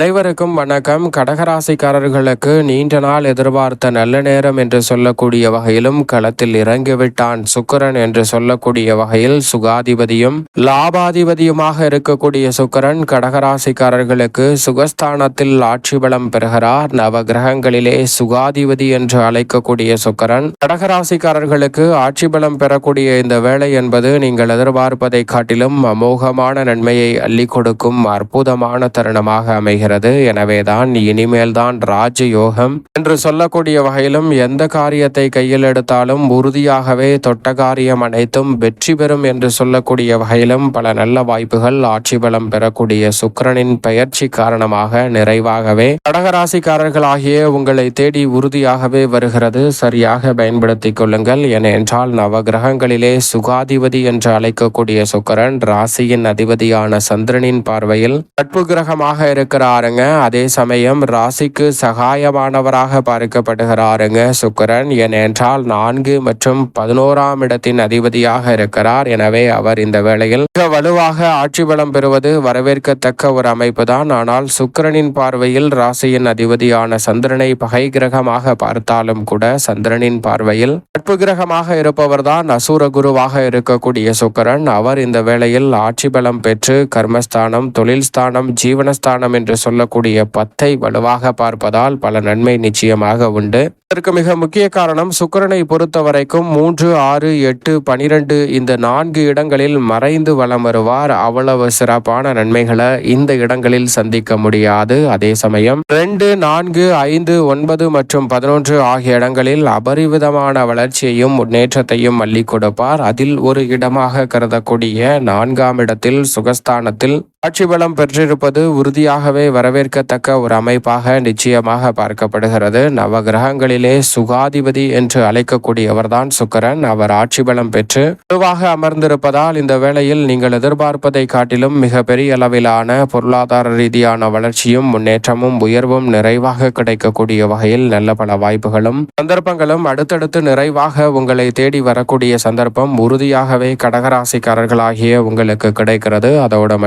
அனைவருக்கும் வணக்கம். கடகராசிக்காரர்களுக்கு நீண்ட நாள் எதிர்பார்த்த நல்ல நேரம் என்று சொல்லக்கூடிய வகையிலும் களத்தில் இறங்கிவிட்டான் சுக்கரன் என்று சொல்லக்கூடிய வகையில் சுகாதிபதியும் லாபாதிபதியுமாக இருக்கக்கூடிய சுக்கரன் கடகராசிக்காரர்களுக்கு சுகஸ்தானத்தில் ஆட்சி பலம் பெறுகிறார். நவ கிரகங்களிலே சுகாதிபதி என்று அழைக்கக்கூடிய சுக்கரன் கடகராசிக்காரர்களுக்கு ஆட்சி பலம் பெறக்கூடிய இந்த வேலை என்பது நீங்கள் எதிர்பார்ப்பதை காட்டிலும் அமோகமான நன்மையை அள்ளி கொடுக்கும் அற்புதமான தருணமாக அமைகிறது. வருகிறது. எனவேதான் இனிமேல் தான் ராஜ யோகம் என்று சொல்லக்கூடிய வகையிலும் எந்த காரியத்தை கையில் எடுத்தாலும் உறுதியாகவே தொட்ட காரியம் அனைத்தும் வெற்றி பெறும் என்று சொல்லக்கூடிய வகையிலும் பல நல்ல வாய்ப்புகள் ஆட்சி பலம் பெறக்கூடிய சுக்கரனின் பெயர்ச்சி காரணமாக நிறைவாகவே கடகராசிக்காரர்களாகிய உங்களை தேடி உறுதியாகவே வருகிறது. சரியாக பயன்படுத்திக் கொள்ளுங்கள். ஏனென்றால் நவகிரகங்களிலே சுகாதிபதி என்று அழைக்கக்கூடிய சுக்கரன் ராசியின் அதிபதியான சந்திரனின் பார்வையில் நட்பு கிரகமாக இருக்கிறார். பாருங்க. அதே சமயம் ராசிக்கு சகாயமானவராக பார்க்கப்படுகிறாருங்க சுக்கரன். ஏனென்றால் நான்கு மற்றும் பதினோராம் இடத்தின் அதிபதியாக இருக்கிறார். எனவே அவர் இந்த வேளையில் மிக வலுவாக ஆட்சி பலம் பெறுவது வரவேற்கத்தக்க ஒரு அமைப்பு தான் ஆனால் சுக்கரனின் பார்வையில் ராசியின் அதிபதியான சந்திரனை பகை கிரகமாக பார்த்தாலும் கூட சந்திரனின் பார்வையில் நட்பு கிரகமாக இருப்பவர் தான் அசூர குருவாக இருக்கக்கூடிய சுக்கரன். அவர் இந்த வேளையில் ஆட்சி பலம் பெற்று கர்மஸ்தானம் தொழில் ஸ்தானம் ஜீவனஸ்தானம் என்று சொல்லக்கூடிய பத்தை வலுவாக பார்ப்பதால் பல நன்மை நிச்சயமாக உண்டு. இதற்கு மிக முக்கிய காரணம் சுக்கரனை பொறுத்த வரைக்கும் மூன்று ஆறு எட்டு பனிரெண்டு இந்த நான்கு இடங்களில் மறைந்து வளம் வருவார். அவ்வளவு சிறப்பான நன்மைகளை இந்த இடங்களில் சந்திக்க முடியாது. அதே சமயம் ரெண்டு நான்கு ஐந்து ஒன்பது மற்றும் பதினொன்று ஆகிய இடங்களில் அபரிவிதமான வளர்ச்சியையும் முன்னேற்றத்தையும் அள்ளி கொடுப்பார். அதில் ஒரு இடமாக கருதக்கூடிய நான்காம் இடத்தில் சுகஸ்தானத்தில் ஆட்சி பலம் பெற்றிருப்பது உறுதியாகவே வரவேற்கத்தக்க ஒரு அமைப்பாக நிச்சயமாக பார்க்கப்படுகிறது. நவ கிரகங்களிலே சுகாதிபதி என்று அழைக்கக்கூடியவர்தான் சுக்கரன். அவர் ஆட்சி பலம் பெற்று பொதுவாக அமர்ந்திருப்பதால் இந்த வேளையில் நீங்கள் எதிர்பார்ப்பதை காட்டிலும் மிக பெரிய அளவிலான பொருளாதார ரீதியான வளர்ச்சியும் முன்னேற்றமும் உயர்வும் நிறைவாக கிடைக்கக்கூடிய வகையில் நல்ல பல வாய்ப்புகளும் சந்தர்ப்பங்களும் அடுத்தடுத்து நிறைவாக உங்களை தேடி வரக்கூடிய சந்தர்ப்பம் உறுதியாகவே கடகராசிக்காரர்களாகிய உங்களுக்கு கிடைக்கிறது. அதோடு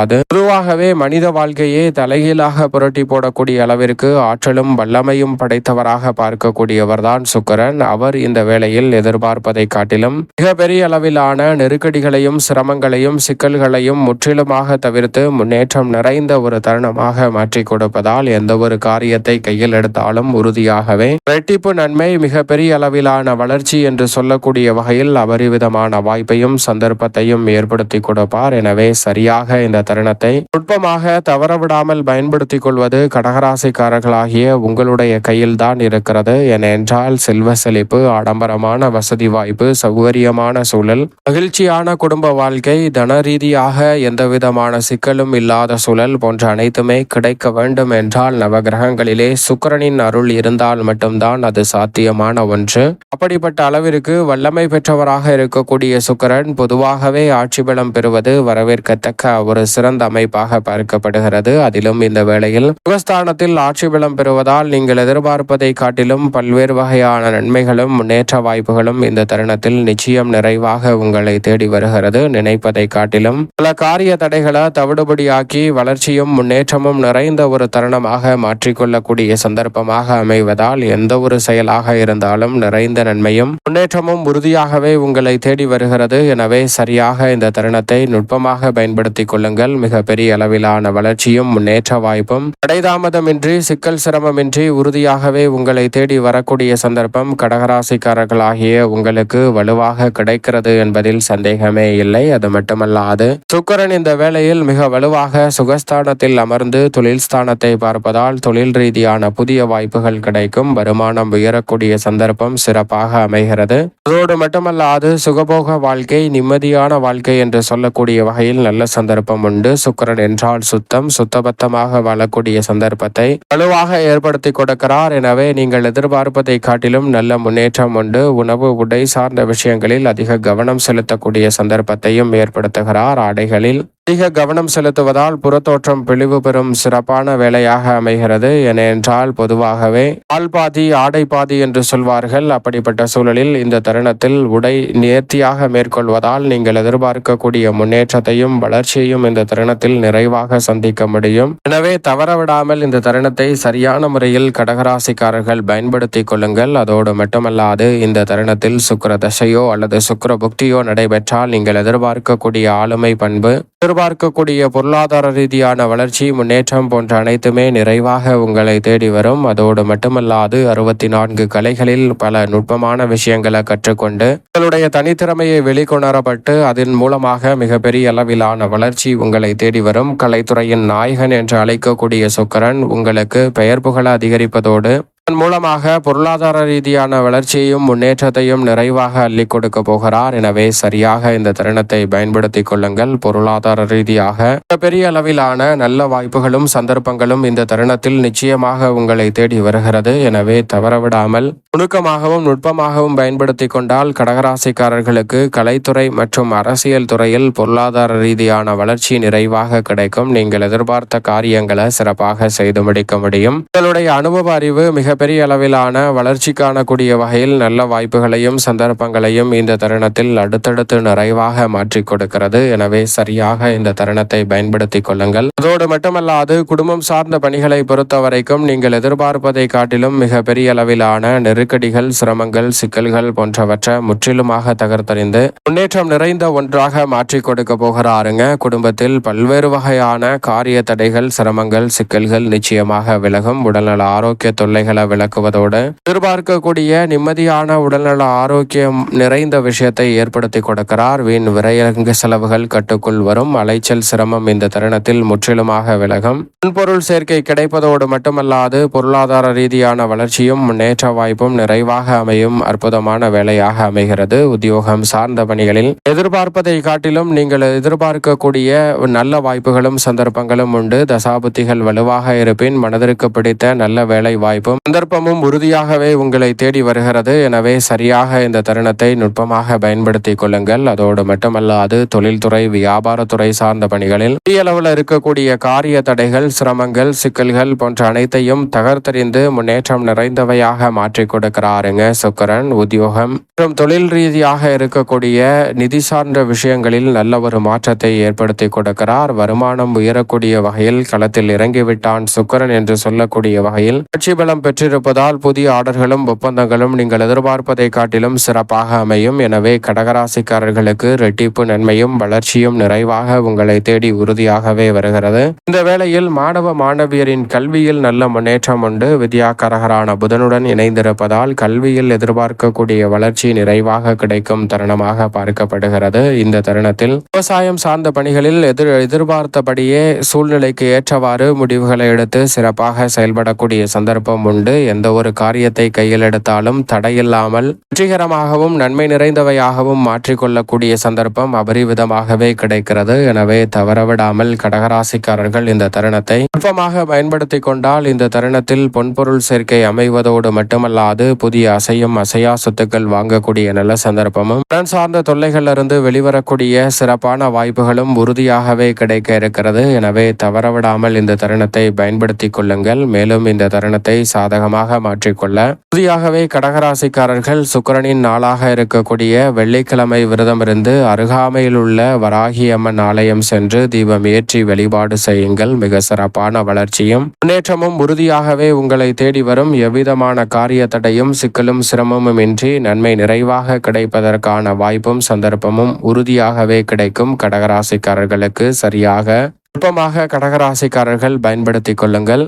கூடாது பொதுவாகவே மனித வாழ்க்கையே தலைகீழாக புரட்டி போடக்கூடிய அளவிற்கு ஆற்றலும் வல்லமையும் படைத்தவராக பார்க்கக்கூடியவர்தான் சுக்கரன். அவர் இந்த வேளையில் எதிர்பார்ப்பதை காட்டிலும் மிகப்பெரிய அளவிலான நெருக்கடிகளையும் சிரமங்களையும் சிக்கல்களையும் முற்றிலுமாக தவிர்த்து முன்னேற்றம் நிறைந்த ஒரு தருணமாக மாற்றி கொடுப்பதால் எந்த ஒரு காரியத்தை கையில் எடுத்தாலும் உறுதியாகவே இரட்டிப்பு நன்மை மிகப்பெரிய அளவிலான வளர்ச்சி என்று சொல்லக்கூடிய வகையில் அபரிவிதமான வாய்ப்பையும் சந்தர்ப்பத்தையும் ஏற்படுத்தி கொடுப்பார். எனவே சரியாக இந்த தருணத்தை நுட்பமாக தவறவிடாமல் பயன்படுத்திக் கொள்வது கடகராசிக்காரர்களாகிய உங்களுடைய கையில்தான் இருக்கிறது. ஏனென்றால் செல்வ செழிப்பு ஆடம்பரமான வசதி வாய்ப்பு சௌகரியமான சூழல் மகிழ்ச்சியான குடும்ப வாழ்க்கை தன ரீதியாக எந்தவிதமான சிக்கலும் இல்லாத சூழல் போன்ற அனைத்துமே கிடைக்க வேண்டும் என்றால் நவகிரகங்களிலே சுக்கரனின் அருள் இருந்தால் மட்டும்தான் அது சாத்தியமான ஒன்று. அப்படிப்பட்ட அளவிற்கு வல்லமை பெற்றவராக இருக்கக்கூடிய சுக்கரன் பொதுவாகவே ஆட்சி பலம் பெறுவது வரவேற்கத்தக்க ஒரு சிறந்த அமைப்பாக பார்க்கப்படுகிறது. அதிலும் இந்த வேளையில் சுகஸ்தானத்தில் ஆட்சி பலம் பெறுவதால் நீங்கள் எதிர்பார்ப்பதை காட்டிலும் பல்வேறு வகையான நன்மைகளும் முன்னேற்ற வாய்ப்புகளும் இந்த தருணத்தில் நிச்சயம் நிறைவாக உங்களை தேடி வருகிறது. நினைப்பதை காட்டிலும் பல காரிய தடைகளை தவிடுபடியாக்கி வளர்ச்சியும் முன்னேற்றமும் நிறைந்த ஒரு தருணமாக மாற்றிக்கொள்ளக்கூடிய சந்தர்ப்பமாக அமைவதால் எந்த ஒரு செயலாக இருந்தாலும் நிறைந்த நன்மையும் முன்னேற்றமும் உறுதியாகவே உங்களை தேடி வருகிறது. எனவே சரியாக இந்த தருணத்தை நுட்பமாக பயன்படுத்திக் கொள்ளுங்கள். மிக பெரிய அளவிலான வளர்ச்சியும் முன்னேற்ற வாய்ப்பும் தடைதாமதமின்றி சிக்கல் சிரமமின்றி உறுதியாகவே உங்களை தேடி வரக்கூடிய சந்தர்ப்பம் கடகராசிக்காரர்களாகிய உங்களுக்கு வலுவாக கிடைக்கிறது என்பதில் சந்தேகமே இல்லை. அது மட்டுமல்லாது சுக்கரன் இந்த வேளையில் மிக வலுவாக சுகஸ்தானத்தில் அமர்ந்து தொழில் ஸ்தானத்தை பார்ப்பதால் தொழில் ரீதியான புதிய வாய்ப்புகள் கிடைக்கும். வருமானம் உயரக்கூடிய சந்தர்ப்பம் சிறப்பாக அமைகிறது. அதோடு மட்டுமல்லாது சுகபோக வாழ்க்கை நிம்மதியான வாழ்க்கை என்று சொல்லக்கூடிய வகையில் நல்ல சந்தர்ப்பம் உண்டு சுக்கரன் என்றால் சுத்தம் சுத்தபத்தமாக வாழக்கூடிய சந்தர்ப்பத்தை வலுவாக ஏற்படுத்தி கொடுக்கிறார். எனவே நீங்கள் எதிர்பார்ப்பதை காட்டிலும் நல்ல முன்னேற்றம் உண்டு. உணவு உடை சார்ந்த விஷயங்களில் அதிக கவனம் செலுத்தக்கூடிய சந்தர்ப்பத்தையும் ஏற்படுத்துகிறார். ஆடைகளில் அதிக கவனம் செலுத்துவதால் புறத்தோற்றம் பிழிவு பெறும் சிறப்பான வேலையாக அமைகிறது. ஏனென்றால் பொதுவாகவே ஆள் பாதி ஆடை பாதி என்று சொல்வார்கள். அப்படிப்பட்ட சூழலில் இந்த தருணத்தில் உடை நேர்த்தியாக மேற்கொள்வதால் நீங்கள் எதிர்பார்க்கக்கூடிய முன்னேற்றத்தையும் வளர்ச்சியையும் இந்த தருணத்தில் நிறைவாக சந்திக்க முடியும். எனவே தவறவிடாமல் இந்த தருணத்தை சரியான முறையில் கடகராசிக்காரர்கள் பயன்படுத்திக் கொள்ளுங்கள். அதோடு மட்டுமல்லாது இந்த தருணத்தில் சுக்கிர தசையோ அல்லது சுக்கிர புக்தியோ நடைபெற்றால் நீங்கள் எதிர்பார்க்கக்கூடிய ஆளுமை பண்பு எதிர்பார்க்கக்கூடிய பொருளாதார ரீதியான வளர்ச்சி முன்னேற்றம் போன்ற அனைத்துமே நிறைவாக உங்களை தேடி வரும். அதோடு மட்டுமல்லாது அறுபத்தி நான்கு கலைகளில் பல நுட்பமான விஷயங்களை கற்றுக்கொண்டு உங்களுடைய தனித்திறமையை வெளிக்கொணரப்பட்டு அதன் மூலமாக மிகப்பெரிய அளவிலான வளர்ச்சி உங்களை தேடி வரும். கலைத்துறையின் நாயகன் என்று அழைக்கக்கூடிய சுக்கரன் உங்களுக்கு பெயர் புகழ அதிகரிப்பதோடு இதன் மூலமாக பொருளாதார ரீதியான வளர்ச்சியையும் முன்னேற்றத்தையும் நிறைவாக அள்ளி கொடுக்க போகிறார். எனவே சரியாக இந்த தருணத்தை பயன்படுத்திக் கொள்ளுங்கள். பொருளாதார ரீதியாக பெரிய அளவிலான நல்ல வாய்ப்புகளும் சந்தர்ப்பங்களும் இந்த தருணத்தில் நிச்சயமாக உங்களை தேடி வருகிறது. எனவே தவறவிடாமல் நுணுக்கமாகவும் நுட்பமாகவும் பயன்படுத்தி கொண்டால் கடகராசிக்காரர்களுக்கு கலைத்துறை மற்றும் அரசியல் துறையில் பொருளாதார ரீதியான வளர்ச்சி நிறைவாக கிடைக்கும். நீங்கள் எதிர்பார்த்த காரியங்களை சிறப்பாக செய்து முடிக்க முடியும். உங்களுடைய அனுபவ அறிவு மிக பெரிய அளவிலான வளர்ச்சி காணக்கூடிய வகையில் நல்ல வாய்ப்புகளையும் சந்தர்ப்பங்களையும் இந்த தருணத்தில் அடுத்தடுத்து நிறைவாக மாற்றிக் கொடுக்கிறது. எனவே சரியாக இந்த தருணத்தை பயன்படுத்திக் கொள்ளுங்கள். அதோடு மட்டுமல்லாது குடும்பம் சார்ந்த பணிகளை பொறுத்த வரைக்கும் நீங்கள் எதிர்பார்ப்பதை காட்டிலும் மிக பெரிய அளவிலான நெருக்கடிகள் சிரமங்கள் சிக்கல்கள் போன்றவற்றை முற்றிலுமாக தகர்த்தறிந்து முன்னேற்றம் நிறைந்த ஒன்றாக மாற்றிக் கொடுக்க போகிறாருங்க. குடும்பத்தில் பல்வேறு வகையான காரிய தடைகள் சிரமங்கள் சிக்கல்கள் நிச்சயமாக விலகும். உடல்நல ஆரோக்கிய தொல்லைகளை விளக்குவதோடு எதிர்பார்க்கக்கூடிய நிம்மதியான உடல்நல ஆரோக்கியம் நிறைந்த விஷயத்தை ஏற்படுத்தி கொடுக்கிறார். வீண் விரையங்க செலவுகள் கட்டுக்குள் வரும். அலைச்சல் சிரமம் இந்த தருணத்தில் முற்றிலுமாக விலகும். பொருள் சேர்க்கை கிடைப்பதோடு மட்டுமல்லாது பொருளாதார ரீதியான வளர்ச்சியும் முன்னேற்ற வாய்ப்பும் நிறைவாக அமையும். அற்புதமான வேலையாக அமைகிறது. உத்தியோகம் சார்ந்த பணிகளில் எதிர்பார்ப்பதை காட்டிலும் நீங்கள் எதிர்பார்க்கக்கூடிய நல்ல வாய்ப்புகளும் சந்தர்ப்பங்களும் உண்டு. தசாபுத்திகள் வலுவாக இருப்பின் மனதிற்கு பிடித்த நல்ல வேலை வாய்ப்பும் சந்தர்ப்பமும் உறுதியாகவே உங்களை தேடி வருகிறது. எனவே சரியாக இந்த தருணத்தை நுட்பமாக பயன்படுத்திக் கொள்ளுங்கள். அதோடு மட்டுமல்லாது தொழில்துறை வியாபாரத்துறை சார்ந்த பணிகளில் பெரிய அளவில் இருக்கக்கூடிய காரிய தடைகள் சிரமங்கள் சிக்கல்கள் போன்ற அனைத்தையும் தகர்த்தறிந்து முன்னேற்றம் நிறைந்தவையாக மாற்றிக் கொடுக்கிறாருங்க சுக்கரன். உத்தியோகம் மற்றும் தொழில் ரீதியாக இருக்கக்கூடிய நிதி சார்ந்த விஷயங்களில் நல்ல ஒரு மாற்றத்தை ஏற்படுத்தி கொடுக்கிறார். வருமானம் உயரக்கூடிய வகையில் களத்தில் இறங்கிவிட்டான் சுக்கரன் என்று சொல்லக்கூடிய வகையில் கட்சி பலம் பெற்று பெற்றிருப்பதால் புதிய ஆர்டர்களும் ஒப்பந்தங்களும் நீங்கள் எதிர்பார்ப்பதை காட்டிலும் சிறப்பாக அமையும். எனவே கடகராசிக்காரர்களுக்கு ரெட்டிப்பு நன்மையும் வளர்ச்சியும் நிறைவாக உங்களை தேடி உறுதியாகவே வருகிறது. இந்த வேளையில் மாணவ மாணவியரின் கல்வியில் நல்ல முன்னேற்றம் உண்டு. வித்யாகரகரான புதனுடன் இணைந்திருப்பதால் கல்வியில் எதிர்பார்க்கக்கூடிய வளர்ச்சி நிறைவாக கிடைக்கும் தருணமாக பார்க்கப்படுகிறது. இந்த தருணத்தில் விவசாயம் சார்ந்த பணிகளில் எதிர் எதிர்பார்த்தபடியே சூழ்நிலைக்கு ஏற்றவாறு முடிவுகளை எடுத்து சிறப்பாக செயல்படக்கூடிய சந்தர்ப்பம் உண்டு. எந்த ஒரு காரியத்தை கையில் எடுத்தாலும் தடையில்லாமல் வெற்றிகரமாகவும் நன்மை நிறைந்தவையாகவும் மாற்றிக்கொள்ளக்கூடிய சந்தர்ப்பம் அபரிவிதமாகவே கிடைக்கிறது. எனவே தவறவிடாமல் கடகராசிக்காரர்கள் இந்த தருணத்தை நுட்பமாக பயன்படுத்தி கொண்டால் இந்த தருணத்தில் பொன்பொருள் சேர்க்கை அமைவதோடு மட்டுமல்லாது புதிய அசையும் அசையா சொத்துக்கள் வாங்கக்கூடிய நல்ல சந்தர்ப்பமும் கடன் சார்ந்த தொல்லைகளிலிருந்து வெளிவரக்கூடிய சிறப்பான வாய்ப்புகளும் உறுதியாகவே கிடைக்க இருக்கிறது. எனவே தவறவிடாமல் இந்த தருணத்தை பயன்படுத்திக் கொள்ளுங்கள். மேலும் இந்த தருணத்தை சாதகமாக மாற்றிக்கொள்ள. உறுதியாகவே கடகராசிக்காரர்கள் சுக்கரனின் நாளாக இருக்கக்கூடிய வெள்ளிக்கிழமை விரதமிருந்து அருகாமையில் உள்ள வராகியம்மன் ஆலயம் சென்று தீபம் ஏற்றி வழிபாடு செய்யுங்கள். மிக சிறப்பான வளர்ச்சியும் முன்னேற்றமும் உறுதியாகவே உங்களை தேடி வரும். எவ்விதமான காரிய தடையும் சிக்கலும் சிரமமும் இன்றி நன்மை நிறைவாக கிடைப்பதற்கான வாய்ப்பும் சந்தர்ப்பமும் உறுதியாகவே கிடைக்கும். கடகராசிக்காரர்களுக்கு சரியாக நுட்பமாக கடகராசிக்காரர்கள் பயன்படுத்திக் கொள்ளுங்கள்.